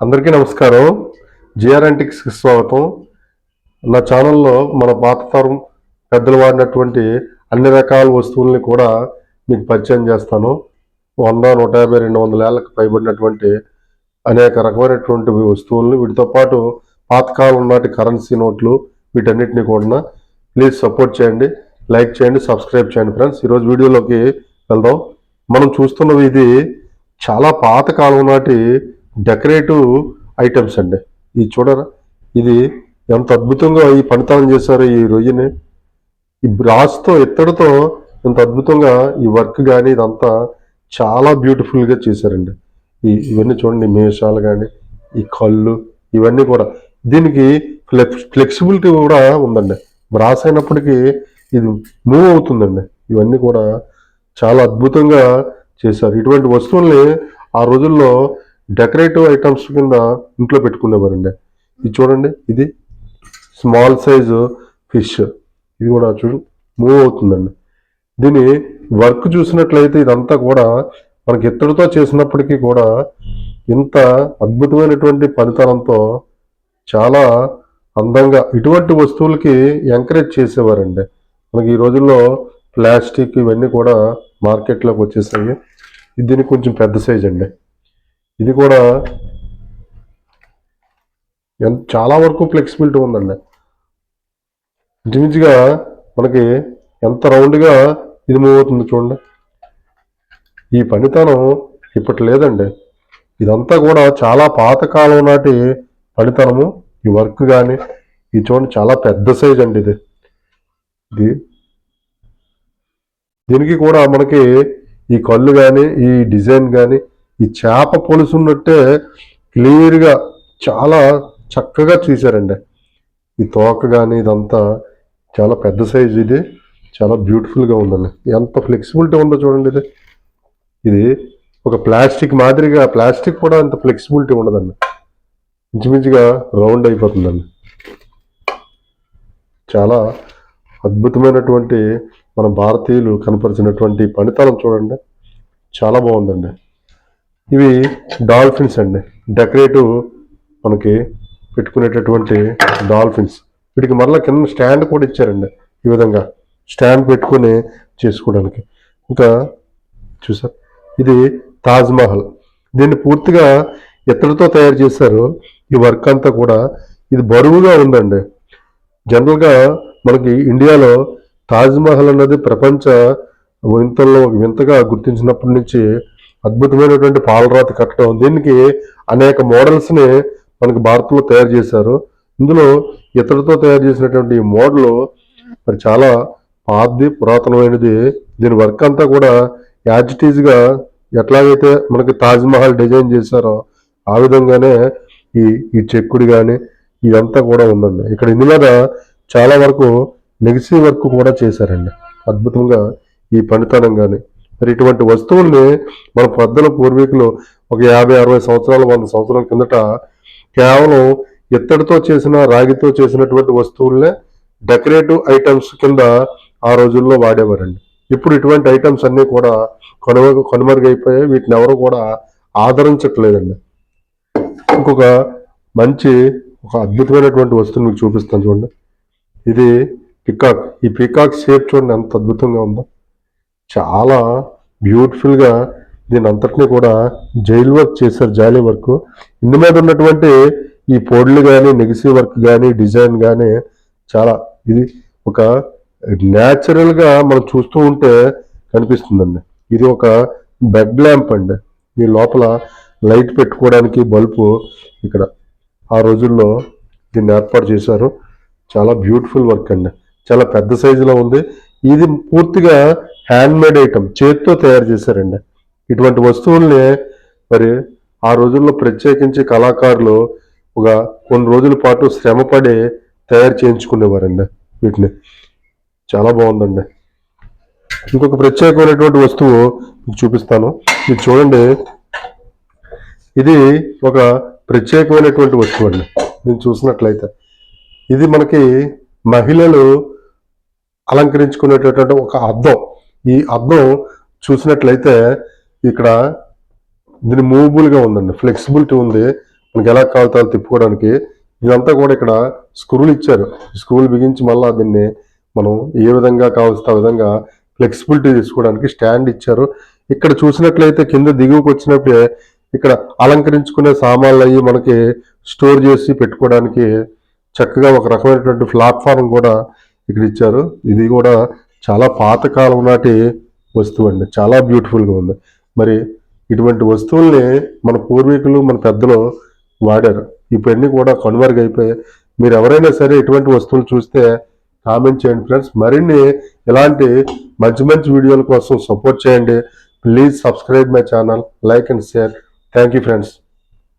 అందరికీ నమస్కారం. జిఆర్ఎంటిక్స్కి స్వాగతం. నా ఛానల్లో మన పాత తరం పెద్దలు వాడినటువంటి అన్ని రకాల వస్తువుల్ని కూడా మీకు పరిచయం చేస్తాను. వంద నూట యాభై రెండు వందల ఏళ్ళకి పైబడినటువంటి అనేక రకమైనటువంటి వస్తువులను వీటితో పాటు పాతకాలం నాటి కరెన్సీ నోట్లు వీటన్నిటిని కూడా ప్లీజ్ సపోర్ట్ చేయండి లైక్ చేయండి సబ్స్క్రైబ్ చేయండి ఫ్రెండ్స్. ఈరోజు వీడియోలోకి వెళ్దాం. మనం చూస్తున్నవి ఇది చాలా పాతకాలం నాటి డెకరేటివ్ ఐటమ్స్ అండి. ఇది చూడరా? ఇది ఎంత అద్భుతంగా ఈ పనితనం చేశారు ఈ రోజునే. ఈ బ్రాస్తో ఎత్తడితో ఎంత అద్భుతంగా ఈ వర్క్ కానీ ఇదంతా చాలా బ్యూటిఫుల్గా చేశారండి. ఈ ఇవన్నీ చూడండి మేషాలు కానీ ఈ కళ్ళు ఇవన్నీ కూడా. దీనికి ఫ్లెక్స్ ఫ్లెక్సిబిలిటీ కూడా ఉందండి. బ్రాస్ అయినప్పటికీ ఇది మూవ్ అవుతుందండి. ఇవన్నీ కూడా చాలా అద్భుతంగా చేశారు. ఇటువంటి వస్తువుల్ని ఆ రోజుల్లో డెకరేటివ్ ఐటమ్స్ కింద ఇంట్లో పెట్టుకునేవారండి. ఇది చూడండి ఇది స్మాల్ సైజు ఫిష్. ఇది కూడా చూ మూవ్ అవుతుందండి. దీని వర్క్ చూసినట్లయితే ఇదంతా కూడా మనకి ఇత్తడితో చేసినప్పటికీ కూడా ఇంత అద్భుతమైనటువంటి పనితనంతో చాలా అందంగా ఇటువంటి వస్తువులకి ఎంకరేజ్ చేసేవారండి. మనకి ఈ రోజుల్లో ప్లాస్టిక్ ఇవన్నీ కూడా మార్కెట్లోకి వచ్చేసాయి. దీనికి కొంచెం పెద్ద సైజ్ అండి. ఇది కూడా ఎంత చాలా వరకు ఫ్లెక్సిబిలిటీ ఉందండి. ఇంచుమించుగా మనకి ఎంత రౌండ్గా ఇది మూవ్ అవుతుంది చూడండి. ఈ పనితనం ఇప్పటి లేదండి. ఇదంతా కూడా చాలా పాతకాలం నాటి పనితనము. ఈ వర్క్ కానీ ఇది చూడండి చాలా పెద్ద సైజ్ అండి ఇది. ఇది దీనికి కూడా మనకి ఈ కళ్ళు కానీ ఈ డిజైన్ కానీ ఈ చేప పొలుసు ఉన్నట్టే క్లియర్గా చాలా చక్కగా చూశారండి. ఈ తోక కానీ ఇదంతా చాలా పెద్ద సైజు ఇది. చాలా బ్యూటిఫుల్గా ఉందండి. ఎంత ఫ్లెక్సిబిలిటీ ఉందో చూడండి ఇది. ఇది ఒక ప్లాస్టిక్ మాదిరిగా ప్లాస్టిక్ కూడా అంత ఫ్లెక్సిబిలిటీ ఉండదండి. ఇంచుమించుగా రౌండ్ అయిపోతుందండి. చాలా అద్భుతమైనటువంటి మన భారతీయులు కనపరిచినటువంటి పనితనం చూడండి. చాలా బాగుందండి. ఇవి డాల్ఫిన్స్ అండి. డెకరేటివ్ మనకి పెట్టుకునేటటువంటి డాల్ఫిన్స్. వీటికి మరలా కింద స్టాండ్ కూడా ఇచ్చారండి ఈ విధంగా. స్టాండ్ పెట్టుకుని చేసుకోవడానికి. ఇంకా చూసారు ఇది తాజ్మహల్ దీన్ని పూర్తిగా ఇతరులతో తయారు చేశారు. ఈ వర్క్ అంతా కూడా ఇది బరువుగా ఉందండి. జనరల్గా మనకి ఇండియాలో తాజ్మహల్ అన్నది ప్రపంచ వింతల్లో వింతగా గుర్తించినప్పటి నుంచి అద్భుతమైనటువంటి పాలరాతి కట్టడం. దీనికి అనేక మోడల్స్ని మనకి భారత్లో తయారు చేశారు. ఇందులో ఇతరులతో తయారు చేసినటువంటి ఈ మోడల్ మరి చాలా పాతది పురాతనమైనది. దీని వర్క్ అంతా కూడా యాజిటీజ్గా ఎట్లాగైతే మనకి తాజ్మహల్ డిజైన్ చేశారో ఆ విధంగానే ఈ ఈ చెక్కుడు కానీ ఇదంతా కూడా ఉందండి. ఇక్కడ ఇందు మీద చాలా వరకు లెగసీ వర్క్ కూడా చేశారండి. అద్భుతంగా ఈ పనితనం కానీ మరి ఇటువంటి వస్తువుల్ని మన పెద్దల పూర్వీకులు ఒక యాభై అరవై సంవత్సరాల వంద సంవత్సరాల కిందట కేవలం ఇత్తడితో చేసిన రాగితో చేసినటువంటి వస్తువుల్నే డెకరేటివ్ ఐటమ్స్ కింద ఆ రోజుల్లో వాడేవారండి. ఇప్పుడు ఇటువంటి ఐటమ్స్ అన్నీ కూడా కొనుమ కనుమరుగైపోయాయి. వీటిని ఎవరు కూడా ఆదరించట్లేదండి. ఇంకొక మంచి ఒక అద్భుతమైనటువంటి వస్తువుని మీకు చూపిస్తాను చూడండి. ఇది పికాక్. ఈ పికాక్ షేప్ చూడండి ఎంత అద్భుతంగా ఉందో. చాలా బ్యూటిఫుల్గా దీని అంతటినీ కూడా జైల్ వర్క్ చేశారు జాలీ వర్క్ ఇందు మీద ఉన్నటువంటి ఈ పొడులు కానీ నెగిసి వర్క్ కానీ డిజైన్ కానీ చాలా ఇది ఒక న్యాచురల్గా మనం చూస్తూ ఉంటే కనిపిస్తుందండి. ఇది ఒక బెడ్ ల్యాంప్ అండి. ఈ లోపల లైట్ పెట్టుకోవడానికి బల్బు ఇక్కడ ఆ రోజుల్లో దీన్ని ఏర్పాటు చేశారు. చాలా బ్యూటిఫుల్ వర్క్ అండి. చాలా పెద్ద సైజులో ఉంది. ఇది పూర్తిగా హ్యాండ్ మేడ్ ఐటమ్ చేతితో తయారు చేశారండి. ఇటువంటి వస్తువుల్ని మరి ఆ రోజుల్లో ప్రత్యేకించి కళాకారులు ఒక కొన్ని రోజుల పాటు శ్రమపడి తయారు చేయించుకునేవారండి వీటిని. చాలా బాగుందండి. ఇంకొక ప్రత్యేకమైనటువంటి వస్తువు చూపిస్తాను. ఇది చూడండి. ఇది ఒక ప్రత్యేకమైనటువంటి వస్తువు అండి. నేను చూసినట్లయితే. ఇది మనకి మహిళలు అలంకరించుకునేటటువంటి ఒక అద్దం. ఈ అద్దం చూసినట్లయితే ఇక్కడ దీని మూవబుల్గా ఉందండి ఫ్లెక్సిబిలిటీ ఉంది. మనకి ఎలా కావాలో తిప్పుకోవడానికి. ఇదంతా కూడా ఇక్కడ స్క్రూలు ఇచ్చారు. స్క్రూలు బిగించి మళ్ళీ దీన్ని మనం ఏ విధంగా కావాల్సిన విధంగా ఫ్లెక్సిబిలిటీ తీసుకోవడానికి స్టాండ్ ఇచ్చారు. ఇక్కడ చూసినట్లయితే కింద దిగువకు వచ్చినప్పుడే ఇక్కడ అలంకరించుకునే సామాన్లు అవి మనకి స్టోర్ చేసి పెట్టుకోవడానికి చక్కగా ఒక రకమైనటువంటి ప్లాట్ఫారం కూడా ఇక్కడ ఇచ్చారు. ఇది కూడా చాలా పాతకాలం నాటి వస్తువు అండి. చాలా బ్యూటిఫుల్గా ఉంది. మరి ఇటువంటి వస్తువుల్ని మన పూర్వీకులు మన పెద్దలు వాడారు. ఇవన్నీ కూడా కనుమరుగైపోయాయి మీరు ఎవరైనా సరే ఇటువంటి వస్తువులు చూస్తే కామెంట్ చేయండి ఫ్రెండ్స్ మరిన్ని ఇలాంటి మంచి మంచి వీడియోల కోసం సపోర్ట్ చేయండి. Please subscribe my channel like and share thank you friends